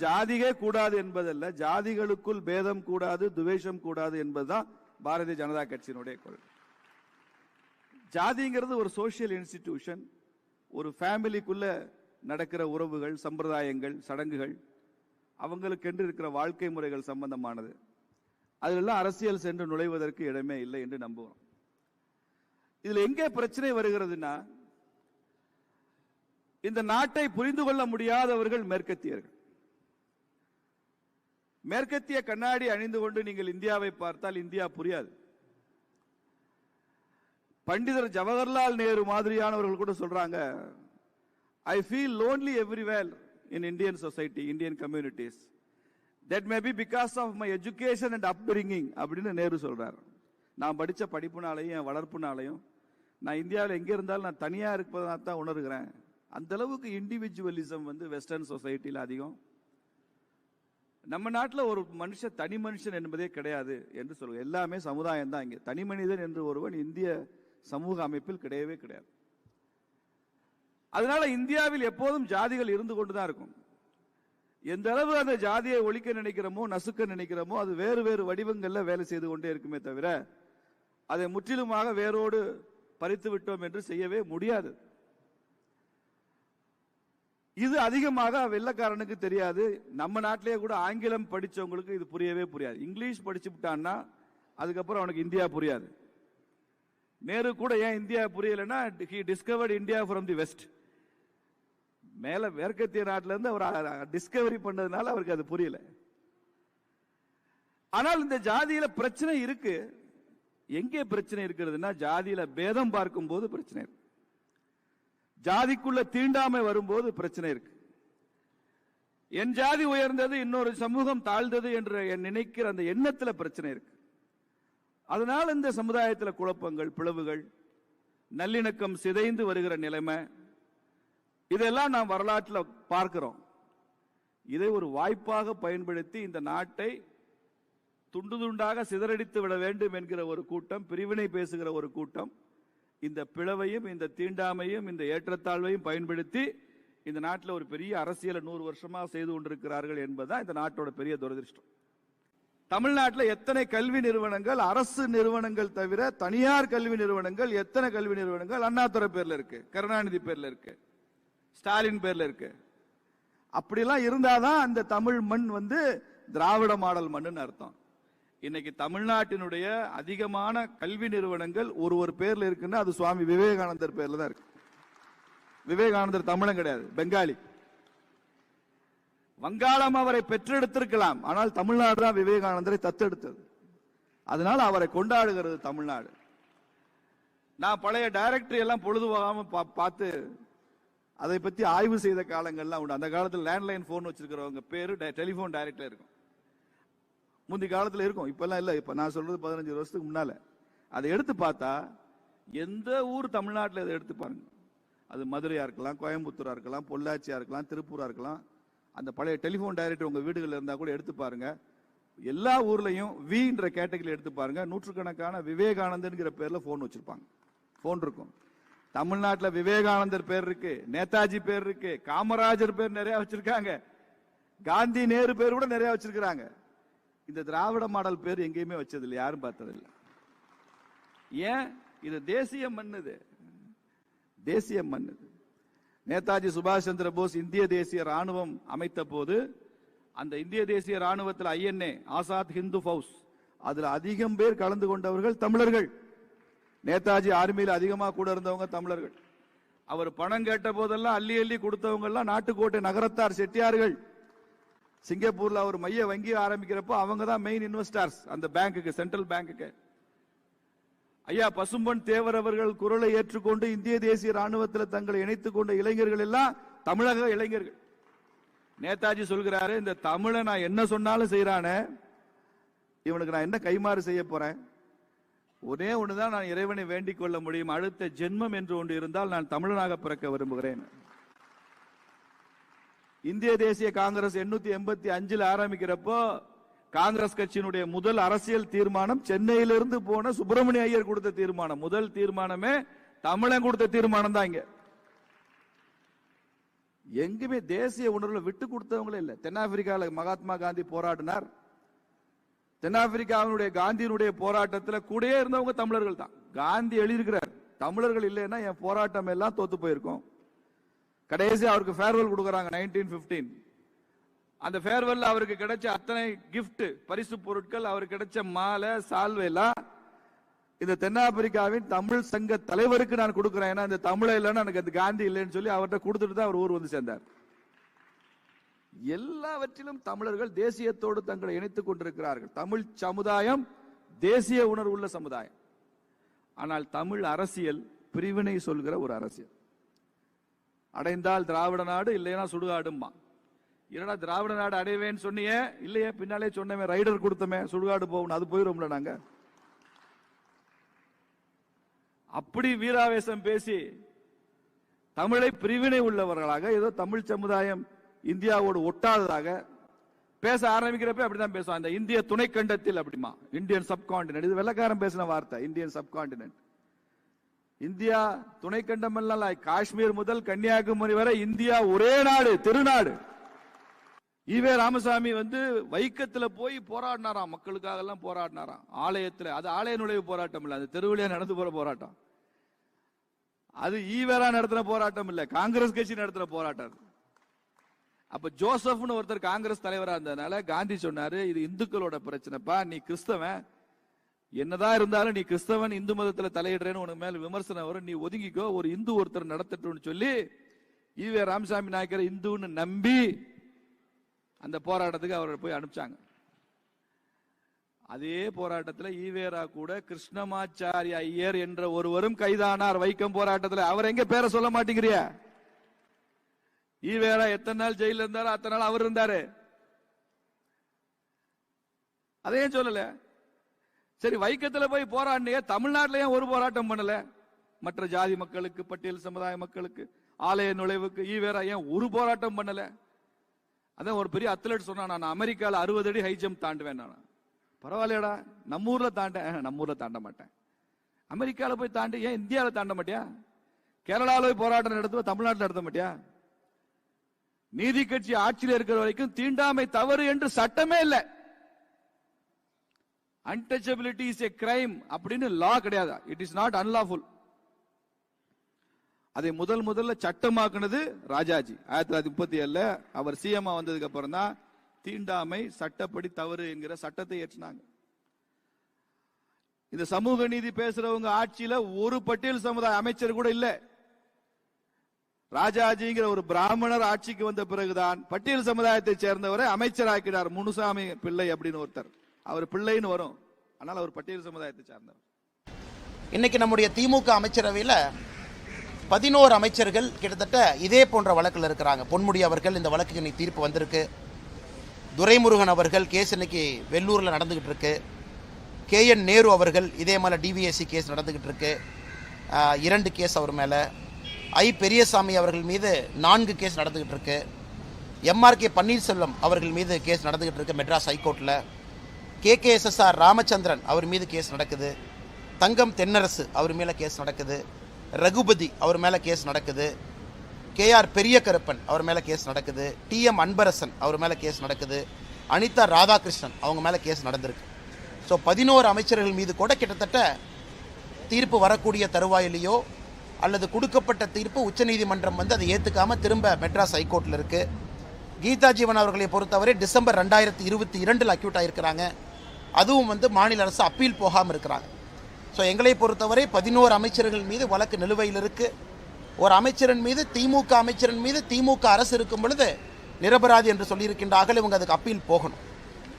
ஜாதிகே கூடாது என்பதல்ல ஜாதிகளுக்குள் பேதம் கூடாது துவேஷம் கூடாது என்பதுதான் பாரதிய ஜனதா கட்சியினுடைய கொள்கை. ஜாதிங்கிறது ஒரு சோசியல் இன்ஸ்டிடியூஷன் ஒரு ஃபேமிலிக்குள்ள நடக்கிற உறவுகள் சம்பிரதாயங்கள் சடங்குகள் அவங்களுக்கென்று இருக்கிற வாழ்க்கை முறைகள் சம்பந்தமானது. அதிலெல்லாம் அரசியல் சென்று நுழைவதற்கு இடமே இல்லை என்று நம்புவோம் இதுல எங்கே பிரச்சனை வருகிறதுனா இந்த நாட்டை புரிந்து கொள்ள முடியாதவர்கள் மேற்கத்தியர்கள். மேற்கத்திய கண்ணாடி அணிந்து கொண்டு நீங்கள் இந்தியாவை பார்த்தால் இந்தியா புரியாது. பண்டிதர் ஜவஹர்லால் நேரு மாதிரியானவர்கள் கூட சொல்றாங்க I feel lonely everywhere in Indian society Indian communities that may be because of my education and upbringing அப்படின்னு நேரு சொல்றாரு. நான் படித்த படிப்புனாலையும் என் வளர்ப்புனாலையும் நான் இந்தியாவில் எங்கே இருந்தாலும் நான் தனியாக இருப்பதாக தான் உணர்கிறேன். அந்த அளவுக்கு இண்டிவிஜுவலிசம் வந்து வெஸ்டர்ன் சொசைட்டியில் அதிகம். நம்ம நாட்டில் ஒரு மனுஷன் தனி மனுஷன் என்பதே கிடையாது என்று சொல்லுவோம் எல்லாமே சமுதாயம் தான் இங்கே. தனி மனிதன் என்று ஒருவன் இந்திய சமூக அமைப்பில் கிடையவே கிடையாது. அதனால இந்தியாவில் எப்போதும் ஜாதிகள் இருந்து கொண்டுதான் இருக்கும். எந்த அளவு அந்த ஜாதியை ஒழிக்க நினைக்கிறோமோ நசுக்க நினைக்கிறோமோ அது வேறு வேறு வடிவங்கள்ல வேலை செய்து கொண்டே இருக்குமே தவிர அதை முற்றிலுமாக வேரோடு பறித்து விட்டோம் என்று செய்யவே முடியாது. இது அதிகமாக வெள்ளக்காரனுக்கு தெரியாது. நம்ம நாட்டிலேயே கூட ஆங்கிலம் படிச்சவங்களுக்கு இது புரியவே புரியாது. இங்கிலீஷ் படிச்சு விட்டான்னா அதுக்கப்புறம் அவனுக்கு இந்தியா புரியாது. நேரு கூட ஏன் இந்தியா புரியலன்னா he discovered India from the west மேல மேற்கத்திய நாட்டிலேருந்து அவர் டிஸ்கவரி பண்ணதுனால அவருக்கு அது புரியல. ஆனால் இந்த ஜாதியில பிரச்சனை இருக்கு. எங்கே பிரச்சனை இருக்கிறதுனா ஜாதியில பேதம் பார்க்கும் போது பிரச்சனை இருக்கு. ஜாதிக்குள்ள தீண்டாமை வரும்போது பிரச்சனை இருக்கு. என் ஜாதி உயர்ந்தது இன்னொரு சமூகம் தாழ்ந்தது என்று என் நினைக்கிற அந்த எண்ணத்துல பிரச்சனை இருக்கு. அதனால் இந்த சமுதாயத்தில் குழப்பங்கள் பிளவுகள் நல்லிணக்கம் சிதைந்து வருகிற நிலைமை இதெல்லாம் நாம் வரலாற்றில் பார்க்கிறோம். இதை ஒரு வாய்ப்பாக பயன்படுத்தி இந்த நாட்டை துண்டு துண்டாக சிதறடித்து விட வேண்டும் என்கிற ஒரு கூட்டம் பிரிவினை பேசுகிற ஒரு கூட்டம் இந்த பிளவையும் இந்த தீண்டாமையும் இந்த ஏற்றத்தாழ்வையும் பயன்படுத்தி இந்த நாட்டில் ஒரு பெரிய அரசியலை நூறு வருஷமா செய்து கொண்டிருக்கிறார்கள் என்பதுதான் இந்த நாட்டோட பெரிய துரதிருஷ்டம். தமிழ்நாட்டில் எத்தனை கல்வி நிறுவனங்கள் அரசு நிறுவனங்கள் தவிர தனியார் கல்வி நிறுவனங்கள் எத்தனை கல்வி நிறுவனங்கள்? அண்ணாதுரை பேர்ல இருக்கு கருணாநிதி பேர்ல இருக்கு ஸ்டாலின் பேர்ல இருக்கு. அப்படிலாம் இருந்தாதான் அந்த தமிழ் மண் வந்து திராவிட மாடல் மண்ணுன்னு அர்த்தம். இன்னைக்கு தமிழ்நாட்டினுடைய அதிகமான கல்வி நிறுவனங்கள் ஒரு ஒரு பேர்ல இருக்குன்னா அது சுவாமி விவேகானந்தர் பேர்ல தான் இருக்கு. விவேகானந்தர் தமிழன் கிடையாது பெங்காலி. வங்காளம் அவரை பெற்றெடுத்திருக்கலாம் ஆனால் தமிழ்நாடு தான் விவேகானந்தரை தத்தெடுத்தது. அதனால அவரை கொண்டாடுகிறது தமிழ்நாடு. நான் பழைய டைரக்டரி எல்லாம் பொழுது போகாம பா- பார்த்து அதை பத்தி ஆய்வு செய்த காலங்கள்லாம் உண்டு. அந்த காலத்தில் லேண்ட்லைன் போன் வச்சிருக்கிறவங்க பேரு டெலிபோன் டைரக்டர் இருக்கும். முந்தி காலத்தில் இருக்கும். இப்பெல்லாம் இல்லை. இப்போ நான் சொல்றது பதினஞ்சு வருஷத்துக்கு முன்னால. அதை எடுத்து பார்த்தா எந்த ஊர் தமிழ்நாட்டில் இதை எடுத்து பாருங்க. அது மதுரையா இருக்கலாம் கோயம்புத்தூரா இருக்கலாம் பொள்ளாச்சியா இருக்கலாம் திருப்பூரா இருக்கலாம். அந்த பழைய டெலிஃபோன் டைரக்டர் உங்க வீடுகளில் இருந்தா கூட எடுத்து பாருங்க. எல்லா ஊர்லயும் வின்ற கேட்டகரி எடுத்து பாருங்க. நூற்றுக்கணக்கான விவேகானந்தன்கிற பேர்ல போன் வச்சிருப்பாங்க. போன் இருக்கும். தமிழ்நாட்டில் விவேகானந்தர் பேர் இருக்கு நேதாஜி பேர் இருக்கு காமராஜர் பேர் நிறைய வச்சிருக்காங்க. காந்தி நேரு பேர் கூட நிறைய வச்சிருக்காங்க இந்த திராவிட மாடல் பேர் எங்கேயுமே வச்சது இல்லை யாரும் பார்த்ததில்லை. ஏன்? இது தேசிய மண்ணுது தேசிய மண்ணுது நேதாஜி சுபாஷ் சந்திர போஸ் இந்திய தேசிய ராணுவம் அமைத்த போது அந்த இந்திய தேசிய ராணுவத்தில் ஐஎன்ஏ ஆசாத் ஹிந்து ஃபவுஸ் அதில் அதிகம் பேர் கலந்து கொண்டவர்கள் தமிழர்கள். நேதாஜி ஆர்மியில் அதிகமாக கூட இருந்தவங்க தமிழர்கள். அவர் பணம் கேட்ட போதெல்லாம் அள்ளி அள்ளி கொடுத்தவங்க எல்லாம் நாட்டுக்கோட்டை நகரத்தார் செட்டியார்கள். சிங்கப்பூர்ல அவர் மைய வங்கி ஆரம்பிக்கிறப்போ அவங்க தான் மெயின் இன்வெஸ்டர்ஸ் அந்த பேங்க்குக்கு சென்ட்ரல் பேங்க்குக்கு ஐயா பசும்பன் தேவர் அவர்கள் குரலை ஏற்றுக்கொண்டு இந்திய தேசிய ராணுவத்தில் தங்களை இணைத்துக் கொண்ட இளைஞர்கள் எல்லாம் தமிழக இளைஞர்கள். நேதாஜி சொல்கிறாரு இந்த தமிழை நான் என்ன சொன்னாலும் செய்யறானே இவனுக்கு நான் என்ன கைமாறு செய்ய போறேன்? ஒரே ஒண்ணுதான் நான் இறைவனை வேண்டிக் கொள்ள முடியும். அடுத்த ஜென்மம் என்று ஒன்று இருந்தால் நான் தமிழனாக பிறக்க விரும்புகிறேன். இந்திய தேசிய காங்கிரஸ் எண்ணூத்தி எண்பத்தி அஞ்சுல ஆரம்பிக்கிறப்போ காங்கிரஸ் கட்சியினுடைய முதல் அரசியல் தீர்மானம் சென்னையிலிருந்து போன சுப்பிரமணிய ஐயர் கொடுத்த தீர்மானம். முதல் தீர்மானமே தமிழன் கொடுத்த தீர்மானம் தான் இங்க. எங்குமே தேசிய உணர்வுல விட்டு கொடுத்தவங்களே இல்லை. தென்னாப்பிரிக்கால மகாத்மா காந்தி போராடினார். தென்னாப்பிரிக்காவினுடைய காந்தியினுடைய போராட்டத்தில் கூடயே இருந்தவங்க தமிழர்கள் தான். காந்தி எழுதியிருக்கிறார் தமிழர்கள் இல்லைன்னா என் போராட்டம் எல்லாம் தோத்து போயிருக்கோம். கடைசி அவருக்கு ஃபேர்வெல் கொடுக்குறாங்க நைன்டீன் பிப்டீன் அந்த ஃபேர்வெல் அவருக்கு கிடைச்ச அத்தனை கிஃப்ட் பரிசு பொருட்கள் அவருக்கு கிடைச்ச மாலை சால்வை இந்த தென்னாப்பிரிக்காவின் தமிழ் சங்க தலைவருக்கு நான் கொடுக்குறேன். ஏன்னா இந்த தமிழ இல்லைன்னு எனக்கு அந்த காந்தி இல்லைன்னு சொல்லி அவர்கிட்ட கொடுத்துட்டு தான் அவர் ஊர் வந்து சேர்ந்தார். எல்லாவற்றிலும் தமிழர்கள் தேசியத்தோடு தங்களை இணைத்துக் கொண்டிருக்கிறார்கள். தமிழ் சமுதாயம் தேசிய உணர்வுள்ள சமுதாயம். ஆனால் தமிழ் அரசியல் பிரிவினை சொல்கிற ஒரு அரசியல். அடைந்தால் திராவிட நாடு இல்லைன்னா சுடுகாடும்மா. என்னடா திராவிட நாடு அடைவேன்னு சொன்னியே? இல்லையே பின்னாலே சொன்னமே ரைடர் கொடுத்தமே சுடுகாடு போகணும் அது போயிடும்ல நாங்க. அப்படி வீராவேசம் பேசி தமிழை பிரிவினை உள்ளவர்களாக ஏதோ தமிழ் சமுதாயம் இந்தியாவோடு ஒட்டாததாக பேச ஆரம்பிக்கிறப்ப அப்படிதான் பேசுவான் இந்த இந்திய துணைக்கண்டத்தில் அப்படிமா இந்தியன் சப்கான்டினென்ட் இது வெள்ளக்காரன் பேசின வார்த்தை இந்தியன் சப்கான்டினென்ட் இந்தியா துணைக்கண்டம் எல்லாம் இல்ல. காஷ்மீர் முதல் கன்னியாகுமரி வரை இந்தியா ஒரே நாடு திருநாடு. ஈவே ராமசாமி வந்து வைக்கத்துல போய் போராடினாராம். மக்களுக்காக எல்லாம் போராடினாராம். ஆலயத்துல. அது ஆலய நுழைவு போராட்டம் இல்ல. அது தெருவிலே நடந்து போற போராட்டம். அது ஈவேரா நடத்தின போராட்டம் இல்ல. காங்கிரஸ் கட்சி நடத்தின போராட்டம். அப்ப ஜோசப்னு ஒருத்தர் காங்கிரஸ் தலைவரா இருந்ததுனால காந்தி சொன்னாரு இது இந்துக்களோட பிரச்சனைப்பா. நீ கிறிஸ்தவன். என்னதான் இருந்தாலும் நீ கிறிஸ்தவன் இந்து மதத்துல தலையிடுறேன்னு உனக்கு மேல விமர்சனம் வரும். நீ ஒதுங்கிக்கோ ஒரு இந்து ஒருத்தர் நடத்தட்டும்னு சொல்லி ஈவே ராமசாமி நாயக்கர் இந்துன்னு நம்பி அந்த போராட்டத்துக்கு அவரை போய் அனுப்பிச்சாங்க. அதே போராட்டத்தில் ஈவேரா கூட கிருஷ்ணமாச்சாரிய ஐயர் என்ற ஒருவரும் கைதானார். வைக்கம் போராட்டத்தில் அவர் எங்க பேரை சொல்ல மாட்டேங்கிறியா? ஈவேரா எத்தனை நாள் ஜெயில இருந்தாரோ அத்தனை நாள் அவர் இருந்தாரு. அதையும் சொல்லல. சரி வைக்கத்துல போய் போராடினிய தமிழ்நாட்டுல ஏன் ஒரு போராட்டம் பண்ணல? மற்ற ஜாதி மக்களுக்கு பட்டியல் சமுதாய மக்களுக்கு ஆலய நுழைவுக்கு ஈவேரா ஏன் ஒரு போராட்டம் பண்ணல? அதான் ஒரு பெரிய அத்லட் சொன்னா நான் அமெரிக்காவில் அறுபது அடி ஹை ஜம்ப் தாண்டுவேன் நான். பரவாயில்லையடா நம்ம ஊர்ல தாண்ட ஆஹ், நம்ம ஊர்ல தாண்ட மாட்டேன். அமெரிக்கால போய் தாண்டி ஏன் இந்தியாவில் தாண்ட மாட்டியா? கேரளாவில் போய் போராட்டம் நடத்துவோம் தமிழ்நாட்டில் நடத்த மாட்டியா? நீதி கட்சி ஆட்சியில் இருக்கிற வரைக்கும் தீண்டாமை தவறு என்று சட்டமே இல்லை. அன்டச்சபிலிட்டி இஸ் ஏ கிரைம் அப்படின்னு லா கிடையாது. இட் இஸ் நாட் அன்லாஃபுல் அதை முதல் முதல்ல சட்டமாக்குனது ராஜாஜி. ஆயிரத்தி தொள்ளாயிரத்தி முப்பத்தி ஏழுல அவர் சிஎம்ஆ வந்ததுக்கு அப்புறம் தான் தீண்டாமை சட்டப்படி தவறு என்கிற சட்டத்தை ஏற்றினாங்க. இந்த சமூக நீதி பேசுறவங்க ஆட்சியில ஒரு பட்டியல் சமுதாய அமைச்சர் கூட இல்ல. ராஜாஜிங்கிற ஒரு பிராமணர் ஆட்சிக்கு வந்த பிறகுதான் பட்டியல் சமுதாயத்தை சேர்ந்தவரை அமைச்சராக்கினார் முனுசாமி பிள்ளை அப்படின்னு ஒருத்தர். அவர் பிள்ளைன்னு வரும். ஆனால் அவர் பட்டியல் சமுதாயத்தை சார்ந்தவர். இன்னைக்கு நம்முடைய திமுக அமைச்சரவையில் பதினோரு அமைச்சர்கள் கிட்டத்தட்ட இதே போன்ற வழக்கில் இருக்கிறாங்க. பொன்முடி அவர்கள் இந்த வழக்குக்கு இன்னைக்கு தீர்ப்பு வந்திருக்கு. துரைமுருகன் அவர்கள் கேஸ் இன்னைக்கு வெள்ளூரில் நடந்துகிட்டு இருக்கு. கே என் நேரு அவர்கள் இதே மாதிரி டிவிஎஸ்சி கேஸ் நடந்துகிட்டு இருக்கு. இரண்டு கேஸ் அவர் மேலே. ஐ பெரியசாமி அவர்கள் மீது நான்கு கேஸ் நடந்துகிட்டு இருக்கு. எம்ஆர்கே பன்னீர்செல்வம் அவர்கள் மீது கேஸ் நடந்துகிட்டு இருக்கு மெட்ராஸ் ஹைகோர்ட்டில் கேகேஎஸ்எஸ்ஆர் ராமச்சந்திரன் அவர் மீது கேஸ் நடக்குது. தங்கம் தென்னரசு அவர் மேலே கேஸ் நடக்குது. ரகுபதி அவர் மேலே கேஸ் நடக்குது. கேஆர் பெரிய கருப்பன் அவர் மேலே கேஸ் நடக்குது. டிஎம் அன்பரசன் அவர் மேலே கேஸ் நடக்குது. அனிதா ராதாகிருஷ்ணன் அவங்க மேலே கேஸ் நடந்திருக்கு. ஸோ பதினோரு அமைச்சர்கள் மீது கூட கிட்டத்தட்ட தீர்ப்பு வரக்கூடிய தருவாயிலேயோ அல்லது கொடுக்கப்பட்ட தீர்ப்பு உச்சநீதிமன்றம் வந்து அதை ஏற்றுக்காம திரும்ப மெட்ராஸ் ஹைகோர்ட்டில் இருக்குது கீதா ஜீவன் அவர்களை பொறுத்தவரை டிசம்பர் ரெண்டாயிரத்தி இருபத்தி இரண்டில் அக்யூட் ஆகிருக்கிறாங்க அதுவும் வந்து மாநில அரசு அப்பீல் போகாமல் இருக்கிறாங்க. ஸோ எங்களை பொறுத்தவரை பதினோரு அமைச்சர்கள் மீது வழக்கு நிலுவையில் இருக்குது ஒரு அமைச்சரின் மீது திமுக அமைச்சரின் மீது திமுக அரசு இருக்கும் பொழுது நிரபராதி என்று சொல்லியிருக்கின்றார்கள். இவங்க அதுக்கு அப்பீல் போகணும்.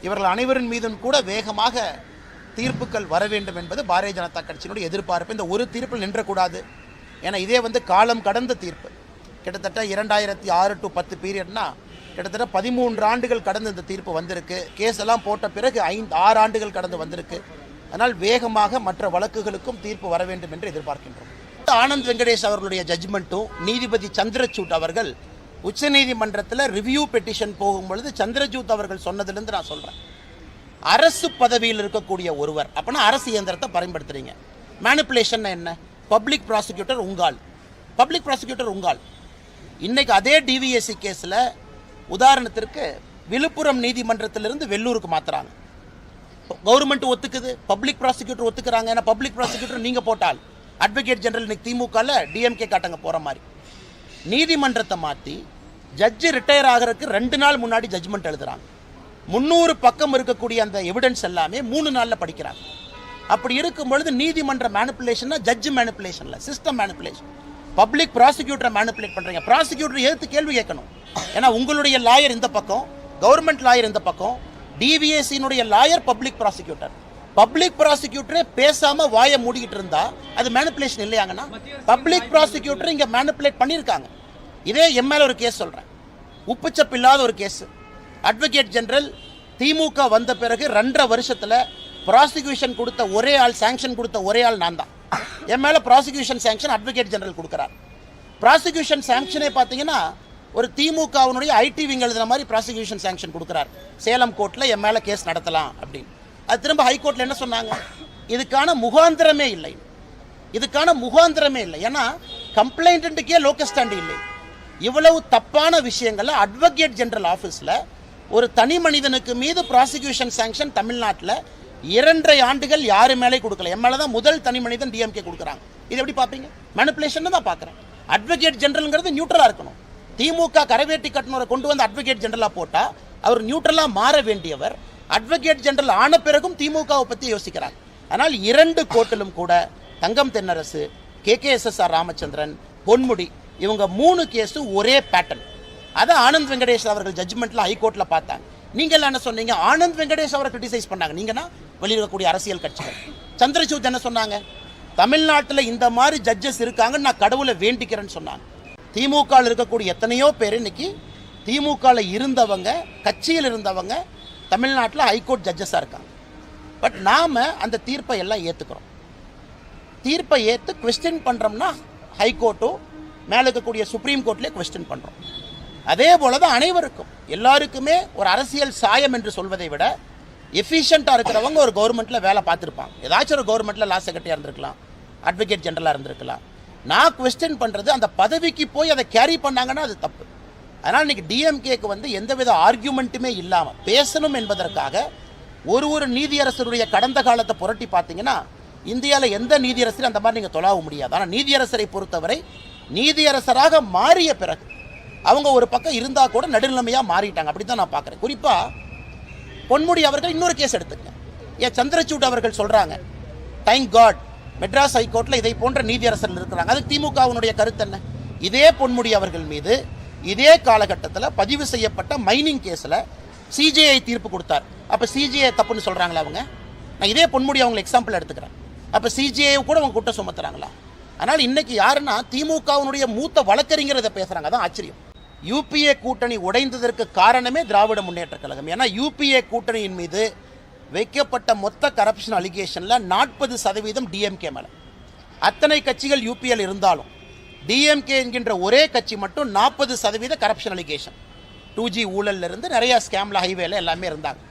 இவர்கள் அனைவரின் மீதும் கூட வேகமாக தீர்ப்புகள் வர வேண்டும் என்பது பாரதிய ஜனதா கட்சியினுடைய எதிர்பார்ப்பு. இந்த ஒரு தீர்ப்பில் நின்றக்கூடாது. ஏன்னா இதே வந்து காலம் கடந்த தீர்ப்பு. கிட்டத்தட்ட இரண்டாயிரத்தி ஆறு டு பத்து பீரியட்னா கிட்டத்தட்ட பதிமூன்று ஆண்டுகள் கடந்து இந்த தீர்ப்பு வந்திருக்கு. கேஸ் எல்லாம் போட்ட பிறகு ஐந்து ஆறு ஆண்டுகள் கடந்து வந்திருக்கு. அதனால் வேகமாக மற்ற வழக்குகளுக்கும் தீர்ப்பு வர வேண்டும் என்று எதிர்பார்க்கின்றோம். ஆனந்த் வெங்கடேஷ் அவர்களுடைய ஜட்ஜ்மெண்ட்டும் நீதிபதி சந்திரசூட் அவர்கள் உச்சநீதிமன்றத்தில் ரிவ்யூ பெட்டிஷன் போகும் பொழுது அவர்கள் சொன்னதுலேருந்து நான் சொல்கிறேன் அரசு பதவியில் இருக்கக்கூடிய ஒருவர் அப்போனா அரசு இயந்திரத்தை பயன்படுத்துறீங்க. மேனிப்புலேஷன் என்ன? பப்ளிக் ப்ராசிக்யூட்டர் உங்கால் பப்ளிக் ப்ராசிக்யூட்டர் உங்கால் இன்னைக்கு அதே டிவிஎஸ்சி கேஸில் உதாரணத்திற்கு விழுப்புரம் நீதிமன்றத்திலிருந்து வெள்ளூருக்கு மாற்றுறாங்க கவர்மெண்ட் ஒத்துக்குது பப்ளிக் ப்ராசிக்யூட்டர் ஒத்துக்கிறாங்க. ஏன்னா பப்ளிக் ப்ராசிக்யூட்டர் நீங்கள் போட்டால் அட்வொகேட் ஜெனரல் இன்னைக்கு திமுகவில் டிஎம்கே காட்டங்க போகிற மாதிரி. நீதிமன்றத்தை மாற்றி ஜட்ஜு ரிட்டையர் ஆகிறதுக்கு ரெண்டு நாள் முன்னாடி ஜட்ஜ்மெண்ட் எழுதுறாங்க. முந்நூறு பக்கம் இருக்கக்கூடிய அந்த எவிடன்ஸ் எல்லாமே மூணு நாளில் படிக்கிறாங்க. அப்படி இருக்கும் பொழுது நீதிமன்ற மேனிப்புலேஷன்னா ஜட்ஜ் மேனிப்புலேஷனில் சிஸ்டம் மேனிப்புலேஷன் பப்ளிக் ப்ராசிக்யூட்டரை மேனிப்புலேட் பண்றீங்க. ப்ராசிக்யூட்டர் எதிர்த்து கேள்வி கேட்கணும். ஏன்னா உங்களுடைய லாயர் இந்த பக்கம் கவர்மெண்ட் லாயர் இந்த பக்கம் டிவிஎஸ்சியினுடைய லாயர் பப்ளிக் ப்ராசிக்யூட்டர் பப்ளிக் ப்ராசிக்யூட்டரே பேசாம வாயை மூடிக்கிட்டு இருந்தா அது மேனிப்புலேஷன் இல்லையாங்கன்னா பப்ளிக் ப்ராசிக்யூட்டர் இங்க மேனிப்புலேட் பண்ணியிருக்காங்க. இதே என் ஒரு கேஸ் சொல்றேன். உப்புச்சப்பு இல்லாத ஒரு கேஸ் அட்வொகேட் ஜெனரல் திமுக வந்த பிறகு ரெண்டரை வருஷத்துல ப்ராசிக்யூஷன் கொடுத்த ஒரே ஆள் சாங்ஷன் கொடுத்த ஒரே ஆள் நான் தான். என் மேல ப்ராசிக்யூஷன் சேங்ஷன் அட்வொகேட் ஜெனரல் கொடுக்குறார். ப்ராசிக்யூஷன் சேங்ஷனே பார்த்தீங்கன்னா ஒரு திமுகவினுடைய ஐடி விங் எழுதுன மாதிரி ப்ராசிக்யூஷன் சேங்ஷன் கொடுக்குறார். சேலம் கோர்ட்டில் என் மேலே கேஸ் நடத்தலாம் அப்படின்னு. அது திரும்ப ஹைகோர்ட்டில் என்ன சொன்னாங்க? இதுக்கான முகாந்திரமே இல்லை. இதுக்கான முகாந்திரமே இல்லை. ஏன்னா கம்ப்ளைண்ட்டுக்கே லோக்கஸ்டாண்டி இல்லை. இவ்வளவு தப்பான விஷயங்களை அட்வொகேட் ஜெனரல் ஆஃபீஸில் ஒரு தனி மனிதனுக்கு மீது ப்ராசிக்யூஷன் சேங்ஷன் தமிழ்நாட்டில் இரண்டரை ஆண்டுகள் யாரு மேலே கொடுக்கல. என் மேலே தான் முதல் தனி மனிதன் டிஎம்கே கொடுக்குறாங்க. இது எப்படி பார்ப்பீங்க? மெனிப்புலேஷன் தான் பார்க்குறேன். அட்வொகேட் ஜென்ரலுங்கிறது நியூட்ரலாக இருக்கணும். திமுக கரவேட்டி கட்டணரை கொண்டு வந்து அட்வொகேட் ஜென்ரலாக போட்டால் அவர் நியூட்ரலாக மாற வேண்டியவர் அட்வொகேட் ஜென்ரல் ஆன பிறகும் திமுகவை பற்றி யோசிக்கிறார். ஆனால் இரண்டு கோர்ட்டிலும் கூட Thangam Thennarasu K K S S R Ramachandran Ponmudi இவங்க மூணு கேஸும் ஒரே பேட்டர்ன் அதை ஆனந்த் வெங்கடேஷ் அவர்கள் ஜட்ஜ்மெண்ட்டில் ஹைகோர்ட்டில் பார்த்தாங்க. நீங்க என்ன சொன்னீங்க? ஆனந்த் வெங்கடேஷ் அவரை கிரிட்டிசைஸ் பண்ணாங்க. நீங்கன்னா வெளியிடக்கூடிய அரசியல் கட்சிகள். சந்திரசூத் என்ன சொன்னாங்க? தமிழ்நாட்டில் இந்த மாதிரி ஜட்ஜஸ் இருக்காங்கன்னு நான் கடவுளை வேண்டிக்கிறேன்னு சொன்னாங்க. திமுகவில் இருக்கக்கூடிய எத்தனையோ பேர் இன்னைக்கு திமுகவில் இருந்தவங்க கட்சியில் இருந்தவங்க தமிழ்நாட்டில் ஹைகோர்ட் ஜட்ஜஸாக இருக்காங்க. பட் நாம அந்த தீர்ப்பை எல்லாம் ஏற்றுக்கிறோம் தீர்ப்பை ஏற்று கொஸ்டின் பண்ணுறோம்னா ஹைகோர்ட்டோ மேலே இருக்கக்கூடிய சுப்ரீம் கோர்ட்லேயே கொஸ்டின் பண்ணுறோம் அதே போல தான் அனைவருக்கும் எல்லாருக்குமே ஒரு அரசியல் சாயம் என்று சொல்வதை விட எஃபிஷியண்ட்டாக இருக்கிறவங்க ஒரு கவர்மெண்ட்டில் வேலை பார்த்துருப்பாங்க. ஏதாச்சும் ஒரு கவர்மெண்ட்டில் லா செக்ரட்டரியாக இருந்திருக்கலாம் அட்வொகேட் ஜெனரலாக இருந்திருக்கலாம். நான் கொஸ்டின் பண்ணுறது அந்த பதவிக்கு போய் அதை கேரி பண்ணாங்கன்னா அது தப்பு. அதனால் இன்னைக்கு டிஎம்கேக்கு வந்து எந்தவித ஆர்கியூமெண்ட்டுமே இல்லாமல் பேசணும் என்பதற்காக ஒரு ஒரு நீதியரசருடைய கடந்த காலத்தை புரட்டி பார்த்தீங்கன்னா இந்தியாவில் எந்த நீதியரசரையும் அந்த மாதிரி நீங்கள் தொலாவ முடியாது. ஆனால் நீதியரசரை பொறுத்தவரை நீதியரசராக மாறிய பிறகு அவங்க ஒரு பக்கம் இருந்தால் கூட நடுநிலைமையாக மாறிட்டாங்க. அப்படி தான் நான் பார்க்குறேன். குறிப்பாக பொன்முடி அவர்கள் இன்னொரு கேஸ் எடுத்துங்க ஏன் சந்திரசூட் அவர்கள் சொல்கிறாங்க டைம் காட் மெட்ராஸ் ஹைகோர்ட்டில் இதை போன்ற நீதியரசர்கள் இருக்கிறாங்க. அதுக்கு திமுகவினுடைய கருத்து என்ன? இதே பொன்முடி அவர்கள் மீது இதே காலகட்டத்தில் பதிவு செய்யப்பட்ட மைனிங் கேஸில் சிஜிஐ தீர்ப்பு கொடுத்தார். அப்போ சிஜிஐ தப்புன்னு சொல்கிறாங்களா அவங்க? நான் இதே பொன்முடி அவங்களை எக்ஸாம்பிள் எடுத்துக்கிறேன். அப்போ சிஜிஐ கூட அவங்க குற்றம் சுமத்துறாங்களா? அதனால் இன்னைக்கு யாருன்னா திமுகவினுடைய மூத்த வழக்கறிஞர் இதை பேசுகிறாங்க அதான் ஆச்சரியம். யூபிஏ கூட்டணி உடைந்ததற்கு காரணமே திராவிட முன்னேற்ற கழகம். ஏன்னா யூபிஏ கூட்டணியின் மீது வைக்கப்பட்ட மொத்த கரப்ஷன் அலிகேஷனில் நாற்பது சதவீதம் டிஎம்கே மேலே. அத்தனை கட்சிகள் யூபிஎல் இருந்தாலும் டிஎம்கே என்கின்ற ஒரே கட்சி மட்டும் நாற்பது சதவீத கரப்ஷன் அலிகேஷன் டூ ஜி ஊழல்ல இருந்து ஸ்கேமில் ஹைவேல எல்லாமே இருந்தாங்க.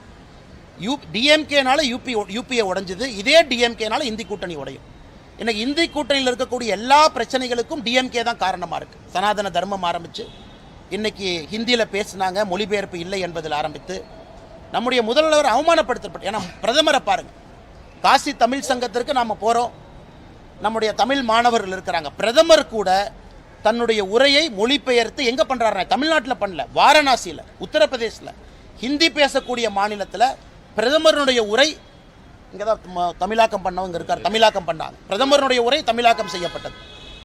யூ டிஎம்கேனால யூபி யூபிஏ உடைஞ்சது. இதே டிஎம்கேனால இந்தி கூட்டணி உடையும். இன்னைக்கு இந்தி கூட்டணியில் இருக்கக்கூடிய எல்லா பிரச்சனைகளுக்கும் டிஎம்கே தான் காரணமாக இருக்குது சனாதன தர்மம் ஆரம்பித்து இன்னைக்கு ஹிந்தியில் பேசினாங்க மொழிபெயர்ப்பு இல்லை என்பதில் ஆரம்பித்து நம்முடைய முதல்வர் அவமானப்படுத்தப்பட்டு ஏன்னா பிரதமரை பாருங்கள் காசி தமிழ் சங்கத்திற்கு நாம் போகிறோம் நம்முடைய தமிழ் மாணவர்கள் இருக்கிறாங்க. பிரதமர் கூட தன்னுடைய உரையை மொழிபெயர்த்து எங்கே பண்றாரு தமிழ்நாட்டில் பண்ணல வாரணாசியில் உத்தரப்பிரதேசில் ஹிந்தி பேசக்கூடிய மாநிலத்தில் பிரதமருடைய உரை இங்கே தான் தமிழாக்கம் பண்ணவங்க இருக்கார் தமிழாக்கம் பண்ணாங்க. பிரதமருடைய உரை தமிழாக்கம் செய்யப்பட்டது.